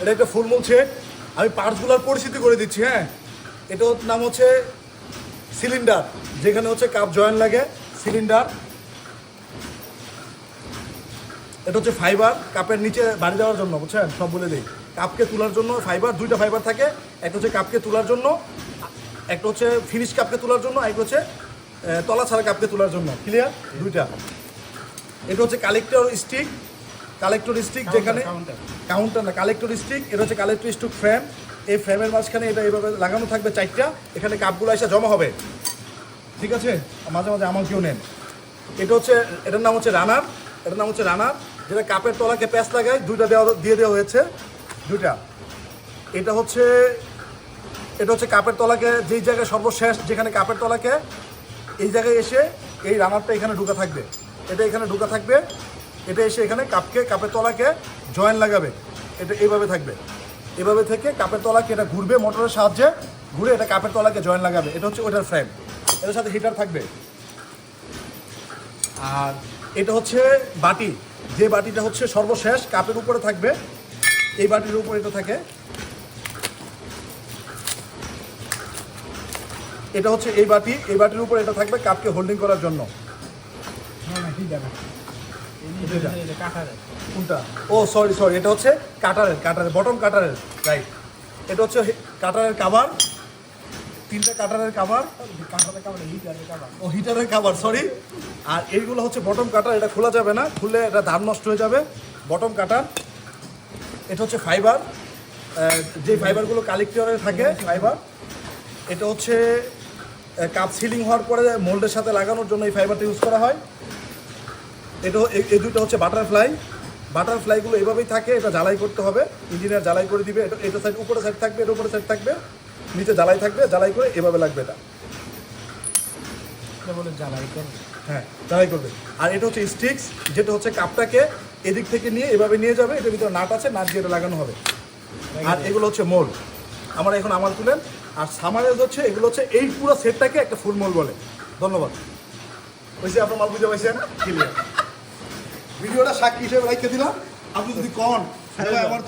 এটা একটা ফুলমুল সেট আমি পার্টসগুলোর পরিচিতি করে দিচ্ছি হ্যাঁ? এটা নাম হচ্ছে সিলিন্ডার যেখানে হচ্ছে কাপ জয়েন্ট লাগে সিলিন্ডার এটা হচ্ছে ফাইবার কাপের নিচে বাড়ি দেওয়ার জন্য, বুঝছেন? সব বলে দিই। কাপকে তোলার জন্য ফাইবার দুইটা ফাইবার থাকে। একটা হচ্ছে কাপকে তোলার জন্য, একটা হচ্ছে ফিনিশ কাপকে তোলার জন্য একটা হচ্ছে তলা ছাড়া কাপকে তোলার জন্য। ক্লিয়ার দুইটা। এটা হচ্ছে কালেক্টর স্টিক কালেক্টর স্টিক যেখানে কাউন্টার না কালেক্টর স্টিক এটা হচ্ছে কালেক্টর স্টিক ফ্রেম এই ফ্রেমের মাঝখানে এটা এইভাবে লাগানো থাকবে চারটা, এখানে কাপগুলো এসে জমা হবে। ঠিক আছে? মাঝে মাঝে আমার কেউ নেন। এটা হচ্ছে, এটার নাম হচ্ছে রানার এটার নাম হচ্ছে রানার যেটা কাপের তলাকে প্যাচ লাগায়, দুইটা দেওয়া, দিয়ে দেওয়া হয়েছে, দুইটা। এটা হচ্ছে এটা হচ্ছে কাপের তলাকে, যেই জায়গায় সর্বশেষ যেখানে কাপের তলাকে, এই জায়গায় এসে এই রানারটা এখানে ঢুকা থাকবে। এটা এখানে ঢুকা থাকবে। এটা এসে এখানে কাপকে, কাপের তলাকে জয়েন লাগাবে। এটা এইভাবে থাকবে। এভাবে থেকে কাপের তলাকে এটা ঘুরবে মোটরের সাহায্যে, ঘুরে এটা কাপের তলাকে জয়েন লাগাবে। এটা হচ্ছে ওটার ফ্রেম এটার সাথে হিটার থাকবে। আর এটা হচ্ছে বাটি। যে বাটিটা হচ্ছে সর্বশেষ, কাপের উপরে থাকবে। এই বাটির উপরে এটা থাকে। এটা হচ্ছে এই বাটি। এই বাটির উপরে এটা থাকবে কাপকে হোল্ডিং করার জন্য। কোনটা? ও সরি সরি এটা হচ্ছে কাটারের কাটারের বটম কাটারের রাইট এটা হচ্ছে কাটারের কাভার তিনটা কাটারের কাভার ও হিটারের কাভার সরি আর এইগুলো হচ্ছে বটম কাটার এটা খোলা যাবে না খুললে এটা ধান নষ্ট হয়ে যাবে। বটম কাটার এটা হচ্ছে ফাইবার যে ফাইবারগুলো কালেক্টরে থাকে ফাইবার এটা হচ্ছে কাপ সিলিং হওয়ার পরে মোল্ডের সাথে লাগানোর জন্য এই ফাইবারটা ইউজ করা হয়। এটা এই- দুটো হচ্ছে বাটারফ্লাই বাটারফ্লাইগুলো এভাবেই থাকে এটা জ্বালাই করতে হবে। ইঞ্জিনিয়ার জ্বালাই করে দিবে এটা এটা সাইড উপরে সাইড থাকবে এটা উপরে সাইড থাকবে নিচে জ্বালাই থাকবে জ্বালাই করে এভাবে লাগবে এটা। হ্যাঁ জ্বালাই করবে। আর এটা হচ্ছে স্টিক্স যেটা হচ্ছে কাপটাকে এদিক থেকে নিয়ে এভাবে নিয়ে যাবে এটার ভিতরে নাট আছে নাট দিয়ে এটা লাগানো হবে। আর এগুলো হচ্ছে মোল আমরা এখন আমার তুলেন আর সামারেজ হচ্ছে এগুলো হচ্ছে এই পুরো সেটটাকে একটা ফুল মোল বলে। ধন্যবাদ। হয়েছে আপনার মাল বুঝে পাইছেন? ক্লিয়ার ভিডিওটা সাক্ষী হিসেবে রাখতে দিলাম। আপনি যদি কন আমার